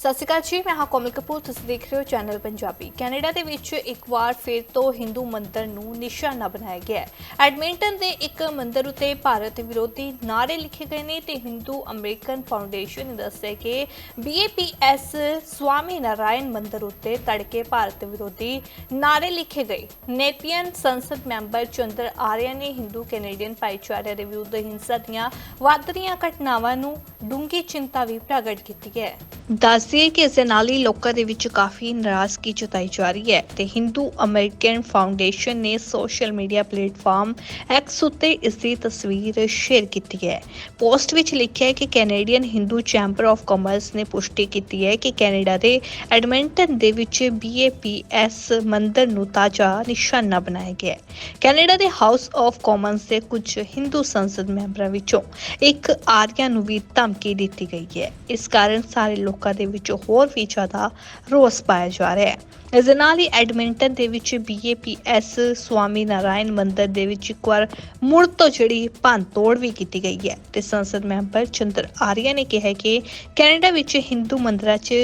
ਸਤਿ ਸ਼੍ਰੀ ਅਕਾਲ ਜੀ, ਮੈਂ ਹਾਂ ਕੋਮਲ ਕਪੂਰ, ਤੁਸੀਂ ਦੇਖ ਰਹੇ ਹੋ ਚੈਨਲ ਪੰਜਾਬੀ। ਕੈਨੇਡਾ ਦੇ ਵਿੱਚ ਇੱਕ ਵਾਰ ਫਿਰ ਤੋਂ ਹਿੰਦੂ ਮੰਦਰ ਨੂੰ ਨਿਸ਼ਾਨਾ ਬਣਾਇਆ ਗਿਆ ਹੈ। ਐਡਮਿੰਟਨ ਦੇ ਇੱਕ ਮੰਦਰ ਉਤੇ ਭਾਰਤ ਵਿਰੋਧੀ ਨਾਅਰੇ ਲਿਖੇ ਗਏ ਨੇ ਤੇ ਹਿੰਦੂ ਅਮਰੀਕਨ ਫਾਊਂਡੇਸ਼ਨ ਨੇ ਦੱਸਿਆ ਕਿ BAPS ਸਵਾਮੀ ਨਾਰਾਇਣ ਮੰਦਰ ਉਤੇ ਤੜਕੇ ਭਾਰਤ ਵਿਰੋਧੀ ਨਾਅਰੇ ਲਿਖੇ ਗਏ। ਨੇਪੀਅਨ ਸੰਸਦ ਮੈਂਬਰ ਚੰਦਰ ਆਰਿਆ ਨੇ ਹਿੰਦੂ ਕੈਨੇਡੀਅਨ ਭਾਈਚਾਰੇ ਦੇ ਵਿਰੁੱਧ ਹਿੰਸਾ ਦੀਆਂ ਵੱਧ ਰਹੀਆਂ ਘਟਨਾਵਾਂ ਨੂੰ ਡੂੰਘੀ ਚਿੰਤਾ ਵੀ ਪ੍ਰਗਟ ਕੀਤੀ ਹੈ। ਦੱਸਦੀਏ ਕਿ ਇਸ ਦੇ ਨਾਲ ਹੀ ਲੋਕਾਂ ਦੇ ਵਿੱਚ ਕਾਫੀ ਨਾਰਾਜ਼ਗੀ ਜਤਾਈ ਜਾ ਰਹੀ ਹੈ ਤੇ ਹਿੰਦੂ ਅਮਰੀਕਨ ਫਾਊਂਡੇਸ਼ਨ ਨੇ ਸੋਸ਼ਲ ਮੀਡੀਆ ਪਲੇਟਫਾਰਮ ਐਕਸ ਉੱਤੇ ਇਸ ਦੀ ਤਸਵੀਰ ਸ਼ੇਅਰ ਕੀਤੀ ਹੈ। ਪੋਸਟ ਵਿੱਚ ਲਿਖਿਆ ਹੈ ਕਿ Canadian Hindu chamber of commerce ਨੇ ਪੁਸ਼ਟੀ ਕੀਤੀ ਹੈ ਕਿ ਕੈਨੇਡਾ ਦੇ ਐਡਮਿੰਟਨ ਦੇ ਵਿੱਚ BAPS ਮੰਦਰ ਨੂੰ ਤਾਜ਼ਾ ਨਿਸ਼ਾਨਾ ਬਣਾਇਆ ਗਿਆ ਹੈ। ਕੈਨੇਡਾ ਦੇ ਹਾਊਸ ਆਫ ਕਾਮਨਸ ਦੇ ਕੁਝ ਹਿੰਦੂ ਸੰਸਦ ਮੈਂਬਰਾਂ ਵਿੱਚੋਂ ਇੱਕ ਆਰੀਆ ਨੂੰ ਵੀ ਧਮ ਧਮਕੀ ਦਿੱਤੀ ਗਈ ਹੈ। ਇਸ ਕਾਰਨ ਸਾਰੇ ਲੋਕਾਂ ਦੇ ਵਿੱਚ ਹੋਰ ਵੀ ਜ਼ਿਆਦਾ ਰੋਸ ਪਾਇਆ ਜਾ ਰਿਹਾ ਹੈ। ਇਸ ਦੇ ਨਾਲ ਹੀ ਐਡਮਿੰਟਨ ਦੇ ਵਿੱਚ BAPS ਸਵਾਮੀ ਨਾਰਾਇਣ ਮੰਦਿਰ ਦੇ ਵਿੱਚ ਇੱਕ ਵਾਰ ਮੁੜ ਤੋਂ ਜਿਹੜੀ ਭੰਨ ਤੋੜ ਵੀ ਕੀਤੀ ਗਈ ਹੈ। ਤੇ ਸੰਸਦ ਮੈਂਬਰ ਚੰਦਰ ਆਰੀਆ ਨੇ ਕਿਹਾ ਕਿ ਕੈਨੇਡਾ ਵਿੱਚ ਹਿੰਦੂ ਮੰਦਰਾਂ 'ਚ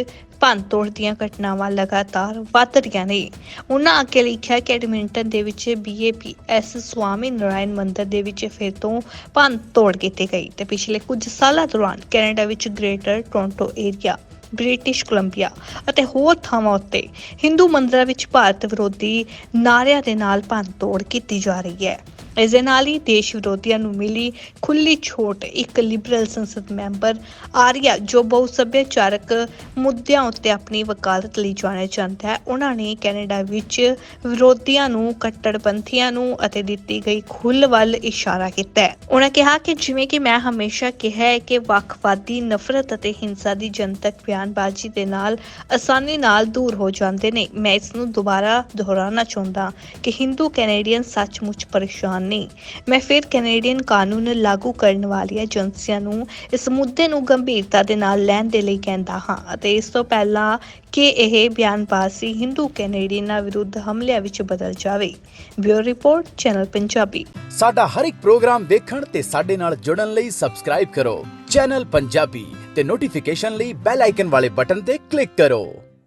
ਭੰਨ ਤੋੜ ਦੀਆਂ ਘਟਨਾਵਾਂ ਲਗਾਤਾਰ ਵੱਧ ਰਹੀਆਂ ਨੇ। ਉਹਨਾਂ ਅੱਗੇ ਲਿਖਿਆ ਕਿ ਐਡਮਿੰਟਨ ਦੇ ਵਿੱਚ BAPS ਸਵਾਮੀ ਨਾਰਾਇਣ ਮੰਦਰ ਦੇ ਵਿੱਚ ਫਿਰ ਤੋਂ ਭੰਨ ਤੋੜ ਕੀਤੀ ਗਈ ਤੇ ਪਿਛਲੇ ਕੁਝ ਸਾਲਾਂ ਦੌਰਾਨ ਕੈਨੇਡਾ ਵਿੱਚ Greater Toronto area, British Columbia ਅਤੇ ਹੋਰ ਥਾਵਾਂ ਉੱਤੇ ਹਿੰਦੂ ਮੰਦਰਾਂ ਵਿੱਚ ਭਾਰਤ ਵਿਰੋਧੀ ਨਾਰਿਆਂ ਦੇ ਨਾਲ ਭੰਨ ਤੋੜ ਕੀਤੀ ਜਾ ਰਹੀ ਹੈ। ਇਸ ਦੇ ਨਾਲ ਹੀ ਦੇਸ਼ ਵਿਰੋਧੀਆਂ ਨੂੰ ਮਿਲੀ ਖੁੱਲੀ ਛੋਟ, ਇੱਕ ਲਿਬਰਲ ਸੰਸਦ ਮੈਂਬਰ ਆਰੀਆ, ਜੋ ਬਹੁ ਸੱਭਿਆਚਾਰਕ ਮੁੱਦਿਆਂ ਉੱਤੇ ਆਪਣੀ ਵਕਾਲਤ ਲਈ ਜਾਣਿਆ ਜਾਂਦਾ ਹੈ। ਉਹਨਾਂ ਨੇ ਕੈਨੇਡਾ ਵਿੱਚ ਵਿਰੋਧੀਆਂ ਨੂੰ ਕੱਟੜਪੰਥੀਆਂ ਨੂੰ ਅਤੇ ਦਿੱਤੀ ਗਈ ਖੁੱਲ੍ਹ ਵੱਲ ਇਸ਼ਾਰਾ ਕੀਤਾ ਹੈ। ਉਹਨਾਂ ਕਿਹਾ ਕਿ ਜਿਵੇਂ ਕਿ ਮੈਂ ਹਮੇਸ਼ਾ ਕਿਹਾ ਹੈ ਕਿ ਵੱਖਵਾਦੀ ਨਫ਼ਰਤ ਅਤੇ ਹਿੰਸਾ ਦੀ ਜਨਤਕ ਬਿਆਨਬਾਜ਼ੀ ਦੇ ਨਾਲ ਆਸਾਨੀ ਨਾਲ ਦੂਰ ਹੋ ਜਾਂਦੇ ਨੇ। ਮੈਂ ਇਸ ਨੂੰ ਦੁਬਾਰਾ ਦੁਹਰਾਉਣਾ ਚਾਹੁੰਦਾ ਕਿ ਹਿੰਦੂ ਕੈਨੇਡੀਅਨ ਸੱਚਮੁੱਚ ਪਰੇਸ਼ਾਨ ਨਹੀਂ ਮੈਂ ਫਿਰ ਕੈਨੇਡੀਅਨ ਕਾਨੂੰਨ ਲਾਗੂ ਕਰਨ ਵਾਲੀਆਂ ਏਜੰਸੀਆਂ ਨੂੰ ਇਸ ਮੁੱਦੇ ਨੂੰ ਗੰਭੀਰਤਾ ਦੇ ਨਾਲ ਲੈਣ ਦੇ ਲਈ ਕਹਿੰਦਾ ਹਾਂ ਅਤੇ ਇਸ ਤੋਂ ਪਹਿਲਾਂ ਕਿ ਇਹ ਬਿਆਨਬਾਜ਼ੀ ਹਿੰਦੂ ਕੈਨੇਡੀਅਨਾਂ ਵਿਰੁੱਧ ਹਮਲਿਆਂ ਵਿੱਚ ਬਦਲ ਜਾਵੇ। Bureau report, channel Punjabi. ਸਾਡਾ ਹਰ ਇੱਕ ਪ੍ਰੋਗਰਾਮ ਦੇਖਣ ਤੇ ਸਾਡੇ ਨਾਲ ਜੁੜਨ ਲਈ ਸਬਸਕ੍ਰਾਈਬ ਕਰੋ। ਚੈਨਲ ਪੰਜਾਬੀ ਤੇ ਨੋਟੀਫਿਕੇਸ਼ਨ ਲਈ ਬੈਲ ਆਈਕਨ ਵਾਲੇ ਬਟਨ ਤੇ ਕਲਿੱਕ ਕਰੋ।